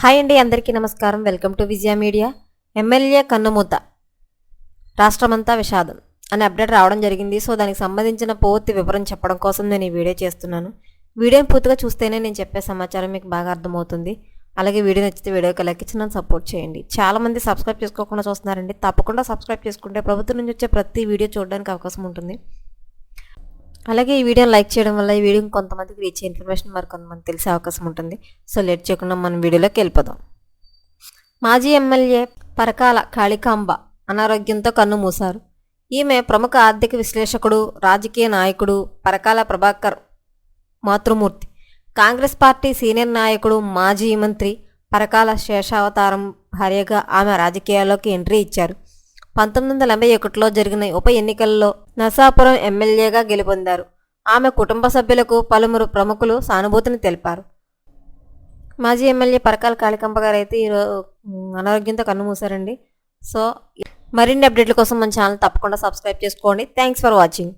Hi అండి అందరికీ నమస్కారం. Welcome to Vijaya media. MLA కన్నుమూత రాష్ట్రమంతా విషాదం అనే అప్డేట్ రావడం జరిగింది. సో దానికి సంబంధించిన పూర్తి వివరం చెప్పడం కోసం నేను ఈ వీడియో చేస్తున్నాను. వీడియోని పూర్తిగా చూస్తేనే నేను చెప్పే సమాచారం మీకు బాగా అర్థమవుతుంది. అలాగే వీడియో నచ్చితే వీడియోకి లైక్ ఇచ్చి నన్ను సపోర్ట్ చేయండి. చాలామంది సబ్స్క్రైబ్ చేసుకోకుండా చూస్తున్నారండి. తప్పకుండా సబ్స్క్రైబ్ చేసుకుంటే ప్రభుత్వం నుంచి వచ్చే ప్రతి వీడియో చూడడానికి అవకాశం ఉంటుంది. అలాగే ఈ వీడియోని లైక్ చేయడం వల్ల ఈ వీడియో కొంతమందికి రీచ్ ఇన్ఫర్మేషన్ మరి కొంతమంది తెలిసే అవకాశం ఉంటుంది. సో లేట్ చేయకుండా మనం వీడియోలోకి వెళ్ళిపోదాం. మాజీ ఎమ్మెల్యే పరకాల కాళికాంబ అనారోగ్యంతో కన్ను మూశారు. ఈమె ప్రముఖ ఆర్థిక విశ్లేషకుడు రాజకీయ నాయకుడు పరకాల ప్రభాకర్ మాతృమూర్తి. కాంగ్రెస్ పార్టీ సీనియర్ నాయకుడు మాజీ మంత్రి పరకాల శేషావతారం భార్యగా ఆమె రాజకీయాల్లోకి ఎంట్రీ ఇచ్చారు. పంతొమ్మిది వందల ఎనభై ఒకటిలో జరిగిన ఉప ఎన్నికల్లో నర్సాపురం ఎమ్మెల్యేగా గెలుపొందారు. ఆమె కుటుంబ సభ్యులకు పలువురు ప్రముఖులు సానుభూతిని తెలిపారు. మాజీ ఎమ్మెల్యే పరకాల కాళికంప గారు అయితే ఈరోజు అనారోగ్యంతో కన్నుమూశారండి సో మరిన్ని అప్డేట్ల కోసం మన ఛానల్ తప్పకుండా సబ్స్క్రైబ్ చేసుకోండి. Thanks for watching.